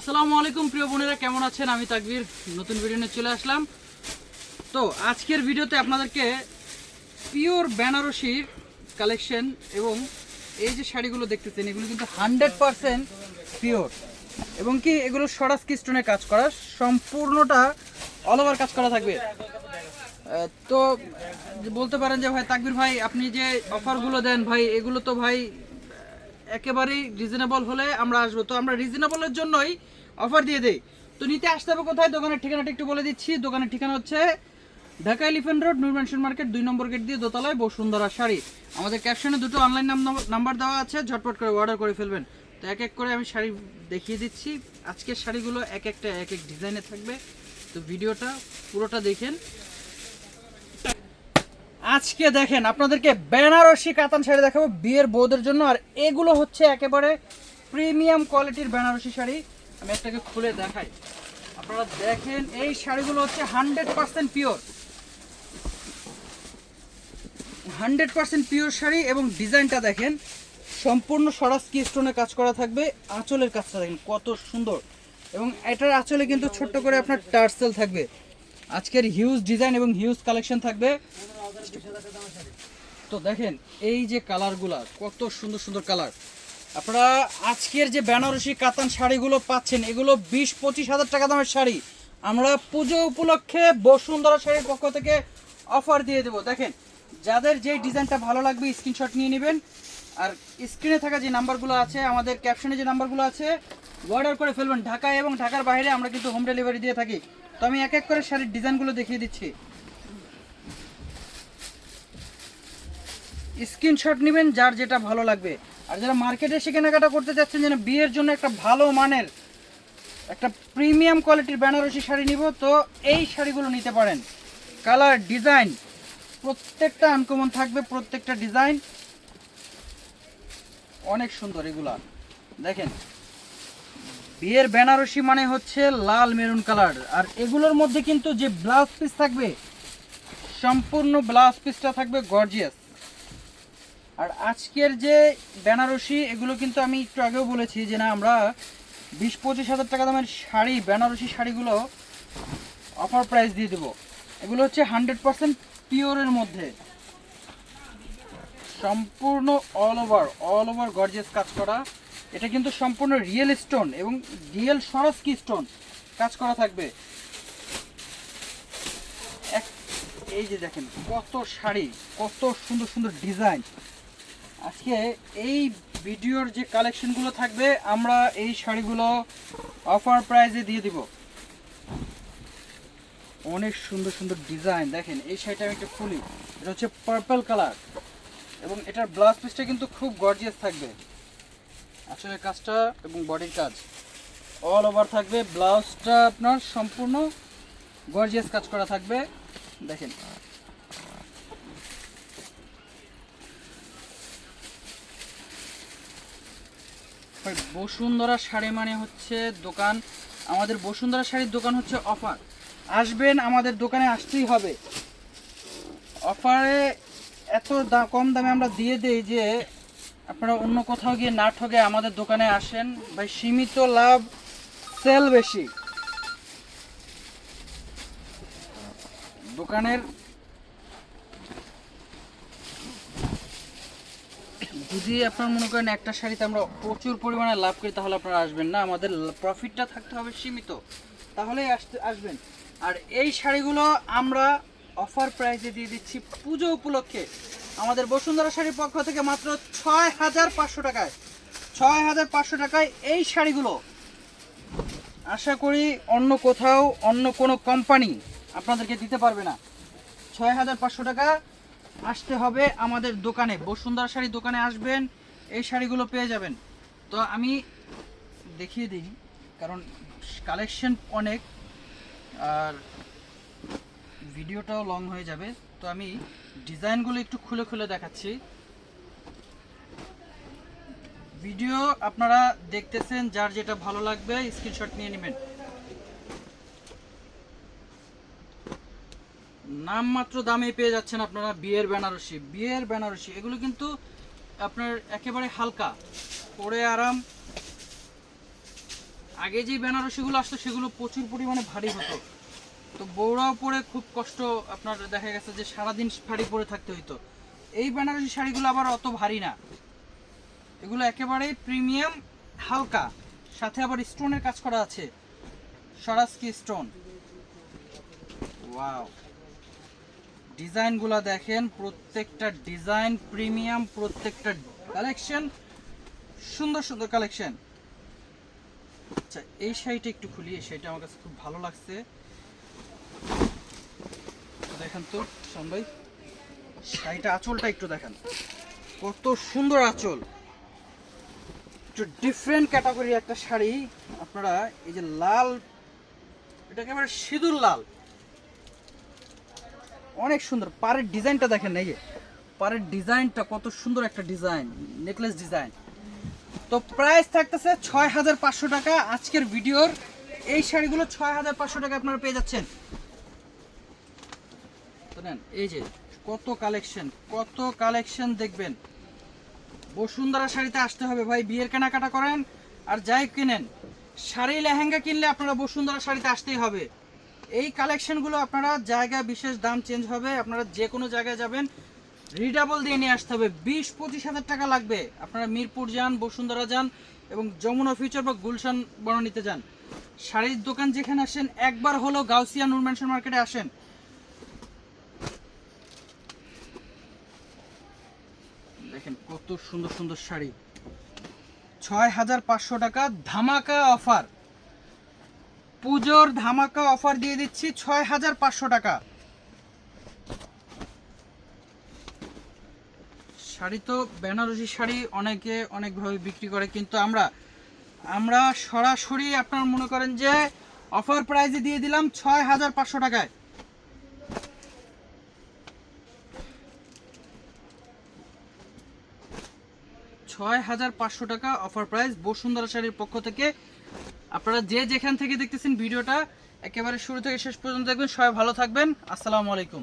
আসসালামু আলাইকুম, প্রিয় বোনেরা, কেমন আছেন? আমি তাকবীর, নতুন ভিডিও নিয়ে চলে আসলাম। তো, আজকের ভিডিওতে আপনাদেরকে পিওর বেনারসির কালেকশন এবং এই যে শাড়িগুলো দেখতেছেন, এগুলো কিন্তু হান্ড্রেড পারসেন্ট পিওর এবং কি, এগুলো সরাস স্টোনে কাজ করা, সম্পূর্ণটা অল ওভার কাজ করা থাকবে। তো, বলতে পারেন যে, ভাই, তাকবির ভাই, আপনি যে অফারগুলো দেন, ভাই, এগুলো তো ভাই একেবারেই রিজনেবল হলে আমরা আসব। তো আমরা রিজনেবলের জন্যই অফার দিয়ে দেই। তো নিতে আসতে হবে কোথায়? দোকানের ঠিকানাটা একটু বলে দিচ্ছি। দোকানের ঠিকানা হচ্ছে Dhaka elephant road, Noor mansion market, দুই নম্বর গেট দিয়ে দোতলায় বসুন্ধরা শাড়ি। আমাদের ক্যাপশনে দুটো অনলাইন নাম্বার দেওয়া আছে। ঝটপট করে অর্ডার করে ফেলবেন। তো এক এক করে আমি শাড়ি দেখিয়ে দিচ্ছি। আজকের শাড়িগুলো এক একটা, এক এক ডিজাইনে থাকবে। তো ভিডিওটা পুরোটা দেখেন। আজকে দেখেন আপনাদেরকে বেনারসি কাতান শাড়ি দেখাবো বিয়ের বউদের জন্য, আর এগুলো হচ্ছে একেবারে প্রিমিয়াম কোয়ালিটির বেনারসি শাড়ি। আমি একটাকে খুলে দেখাই। আপনারা দেখেন, এই শাড়িগুলো হচ্ছে hundred percent pure. Hundred percent pure sari এবং ডিজাইনটা দেখেন, সম্পূর্ণ সরাসকি স্টোনে কাজ করা থাকবে। আঁচলের কাজটা দেখেন কত সুন্দর। এবং এটার আঁচলে কিন্তু ছোট্ট করে আপনার টার্সেল থাকবে। আজকের হিউজ ডিজাইন এবং হিউজ কালেকশন থাকবে। তো দেখেন, এই যে কালারগুলা, কত সুন্দর সুন্দর কালার। আপনারা আজকের যে বেনারসি কাতান শাড়িগুলো পাচ্ছেন, এগুলো বিশ পঁচিশ হাজার টাকা দামের শাড়ি। আমরা পুজো উপলক্ষে বসুন্ধরা শাড়ির পক্ষ থেকে অফার দিয়ে দেবো। দেখেন, যাদের যে ডিজাইনটা ভালো লাগবে স্ক্রিনশট নিয়ে নেবেন। আর স্ক্রিনে থাকা যে নাম্বারগুলো আছে, আমাদের ক্যাপশনে যে নাম্বারগুলো আছে অর্ডার করে ফেলবেন। ঢাকায় এবং ঢাকার বাইরে আমরা কিন্তু হোম ডেলিভারি দিয়ে থাকি। তো আমি এক এক করে শাড়ির ডিজাইনগুলো দেখিয়ে দিচ্ছি। স্ক্রিনশট নেবেন যার যেটা ভালো লাগবে। আর যারা মার্কেটে এসে কেনাকাটা করতে চাচ্ছেন যেন বিয়ের জন্য একটা ভালো মানের একটা প্রিমিয়াম কোয়ালিটির বেনারসি শাড়ি নিব, তো এই শাড়িগুলো নিতে পারেন। কালার, ডিজাইন, প্রত্যেকটা আনকমন থাকবে, প্রত্যেকটা ডিজাইন। অনেক সুন্দর এগুলা। দেখেন বিয়ের বেনারসি মানে হচ্ছে লাল মেরুন কালার। আর এগুলোর মধ্যে কিন্তু যে ব্লাউজ পিস থাকবে, সম্পূর্ণ ব্লাউজ পিসটা থাকবে গর্জিয়াস আর আজকের যে বেনারসি, এগুলো কিন্তু আমি একটু আগেও বলেছি যে না, আমরা বিশ পঁচিশ হাজার টাকা দামের শাড়ি, বেনারসি শাড়িগুলো অফার প্রাইস দিয়ে দেবো। এগুলো হচ্ছে হান্ড্রেড পার্সেন্ট পিওরের মধ্যে। সম্পূর্ণ all over all over gorgeous কাজ করা। এটা কিন্তু সম্পূর্ণ রিয়েল স্টোন এবং রিয়েল সরস সরস্কি স্টোন কাজ করা থাকবে। এই যে দেখেন, কত শাড়ি, কত সুন্দর সুন্দর ডিজাইন আজকে এই ভিডিওর যে কালেকশনগুলো থাকবে, আমরা এই শাড়িগুলো অফার প্রাইজে দিয়ে দিব। অনেক সুন্দর সুন্দর ডিজাইন দেখেন, এই শাড়িটা আমি একটু খুলি। এটা হচ্ছে পার্পল কালার এবং এটার ব্লাউজ পিসটা কিন্তু খুব গর্জিয়াস থাকবে। আসলে কাজটা এবং বডির কাজ। অল ওভার থাকবে ব্লাউজটা আপনার সম্পূর্ণ গর্জিয়াস কাজ করা থাকবে। দেখেন। বসুন্ধরা শাড়ি মানে হচ্ছে দোকান। আমাদের বসুন্ধরা শাড়ির দোকান হচ্ছে অফার আসবেন, আমাদের দোকানে আসতেই হবে। অফারে এত দা- কম দামে আমরা দিয়ে দেই যে আপনারা অন্য কোথাও গিয়ে না ঠকে আমাদের দোকানে আসেন। ভাই, সীমিত লাভ, সেল বেশি। দোকানের যদি আপনার মনে করেন একটা শাড়িতে আমরা প্রচুর পরিমাণে লাভ করি, তাহলে আপনারা আসবেন না। আমাদের প্রফিটটা থাকতে হবে সীমিত। তাহলেই আসতে, আসবেন। আর এই শাড়িগুলো আমরা অফার প্রাইসে দিয়ে দিচ্ছি পুজো উপলক্ষে। আমাদের বসুন্ধরা শাড়ির পক্ষ থেকে মাত্র ছয় হাজার পাঁচশো টাকায়, ছয় হাজার পাঁচশো টাকায় এই শাড়িগুলো। আশা করি অন্য কোথাও, অন্য কোনো কোম্পানি আপনাদেরকে দিতে পারবে না। ছয় হাজার পাঁচশো টাকা আসতে হবে আমাদের দোকানে, বসুন্ধরা শাড়ি দোকানে আসবেন, এই শাড়িগুলো পেয়ে যাবেন। তো আমি দেখিয়ে দিই, কারণ কালেকশন অনেক, আর ভিডিওটাও লং হয়ে যাবে। তো আমি ডিজাইনগুলো একটু খুলে খুলে দেখাচ্ছি। ভিডিও আপনারা দেখতেছেন, যার যেটা ভালো লাগবে স্ক্রিনশট নিয়ে নেবেন। নামমাত্র দামে পেয়ে যাচ্ছেন আপনারা বিয়ের বেনারসি। বিয়ের বেনারসি, এগুলো কিন্তু আপনার একেবারে হালকা, পরে আরাম। আগে যে বেনারসিগুলো আসতো, সেগুলো প্রচুর পরিমাণে ভারী হতো। তো বৌড়াও পরে খুব কষ্ট আপনার দেখা গেছে যে সারাদিন শাড়ি পরে থাকতে হইতো। এই বেনারসি শাড়িগুলো আবার অত ভারী না। এগুলো একেবারেই প্রিমিয়াম, হালকা। সাথে আবার স্টোনের কাজ করা আছে। Swarovski stone. ওয়াও। ডিজাইনগুলো দেখেন, প্রত্যেকটা ডিজাইন প্রিমিয়াম, প্রত্যেকটা কালেকশন। সুন্দর সুন্দর কালেকশন। আচ্ছা এই শাড়িটা একটু খুলি, এই শাড়িটা আমার কাছে খুব ভালো লাগছে। দেখেন তো ভাই, শাড়িটা আঁচলটা একটু দেখেন। কত সুন্দর আঁচল। একটু ডিফারেন্ট ক্যাটাগরির একটা শাড়ি। আপনারা এই যে লাল এটা একেবারে সিঁদুর লাল। অনেক সুন্দর। পাড়ের ডিজাইনটা দেখেন এই যে। পাড়ের ডিজাইনটা কত সুন্দর একটা ডিজাইন নেকলেস ডিজাইন তো প্রাইস থাকতেছে ছয় হাজার পাঁচশো টাকা। আজকের ভিডিওর এই শাড়িগুলো ছয় হাজার পাঁচশো টাকা আপনারা পেয়ে যাচ্ছেন। নেন এই যে কত কালেকশন কত কালেকশন দেখবেন। বসুন্ধরা শাড়িতে আসতে হবে ভাই, বিয়ের কেনাকাটা করেন আর যাই কিনেন। শাড়ি, লেহেঙ্গা কিনলে আপনারা বসুন্ধরা শাড়িতে আসতেই হবে। এই কালেকশনগুলো আপনারা জায়গা বিশেষ দাম চেঞ্জ হবে, আপনারা যে কোনো জায়গায় যাবেন। রিডাবল দিয়ে নিয়ে আসতে হবে, বিশ, পঁচিশ হাজার টাকা লাগবে। আপনারা মিরপুর যান, বসুন্ধরা যান এবং যমুনা ফিউচার বা গুলশান বনানীতে যান। শাড়ির দোকান যেখানে আসেন, একবার হলো গাউসিয়া নূর ম্যানশন মার্কেটে আসেন। দেখেন কত সুন্দর সুন্দর শাড়ি। ছয় হাজার পাঁচশো টাকা ধামাকা অফার। পুজোর ধামাকা অফার দিয়ে দিচ্ছি ছয় হাজার পাঁচশো টাকা। শাড়ি তো বেনারসি শাড়ি, অনেকে অনেকভাবে বিক্রি করে, কিন্তু আমরা আমরা সরাসরি আপনার মনে করেন যে অফার প্রাইজে দিয়ে দিলাম ছয় হাজার পাঁচশো টাকায়। ছয় হাজার পাঁচশো টাকা অফার প্রাইস বসুন্ধরা শাড়ির পক্ষ থেকে। আপনারা যে যেখান থেকে দেখতেছেন ভিডিওটা, একেবারে শুরু থেকে শেষ পর্যন্ত দেখবেন। সবাই ভালো থাকবেন। আসসালামু আলাইকুম।